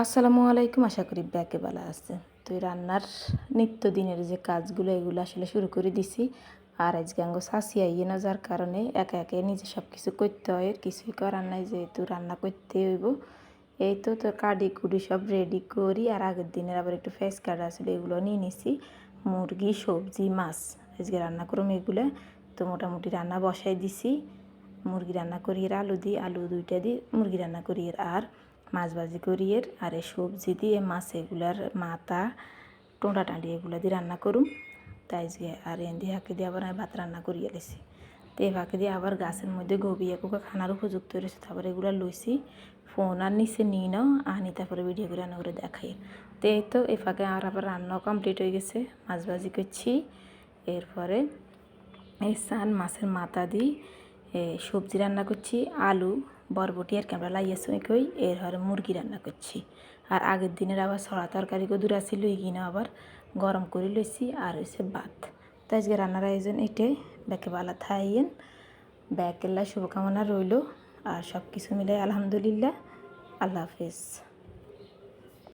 আসসালামু আলাইকুম, আশা করি ব্যাকে ভালো আছে তো রান্নার নিত্যদিনের যে কাজগুলো, এগুলো আসলে শুরু করে দিছি। আর আজকে আঙ্গ শাসি আইয়ে না, যার কারণে একা একে নিজে সব কিছু করতে হয়। কিছুই করার নাই, যেহেতু রান্না করতে হইব। এই তো তো কাডি কুডি সব রেডি করি। আর আগের দিনের আবার একটু ফেস কার্ড আসলে এগুলো নিয়ে নিছি। মুরগি, সবজি, মাছ, আজকে রান্না করুম এগুলো। তো মোটামুটি রান্না বসাই দিছি। মুরগি রান্না করি এর আলু দিই আলু দুইটা দিই মুরগি রান্না করি আর। মাছ ভাজি করিয়ে আর এই সবজি দিয়ে মাছ এগুলার মাথা টোঁটা টাঁটি এগুলো দিয়ে রান্না করুম। তাই যে আর এন্দি হাঁকে দিয়ে আবার আমি ভাত রান্না করিয়ে লেছি। তো এই ফাঁকে দিয়ে আবার গাছের মধ্যে গবি একুকে খানার উপযুক্ত রয়েছে তারপরে এগুলো লইছি। ফোন আর নিচে নিই নাও আনি তারপরে ভিডিও করে রান্না করে দেখাই। তো এই তো এই ফাঁকে আর আবার রান্নাও কমপ্লিট হয়ে গেছে মাছ ভাজি করছি। এরপরে এই সান মাছের মাথা দিই। সবজি রান্না করছি, আলু, বরবটি আর ক্যামেরা লাইয়া সময় এর হরে মুরগি রান্না করছি। আর আগের দিনের আবার ছড়া তরকারি দূরা ছিল কিনা আবার গরম করে লইছি, আর হয়েছে ভাত। তো আজকে রান্নার আয়োজন এটাই। ব্যাকে বালা থাইয়েন ব্যাকেল্লা শুভকামনা রইল, আর সব কিছু মিলে আলহামদুলিল্লাহ। আল্লাহ হাফিজ।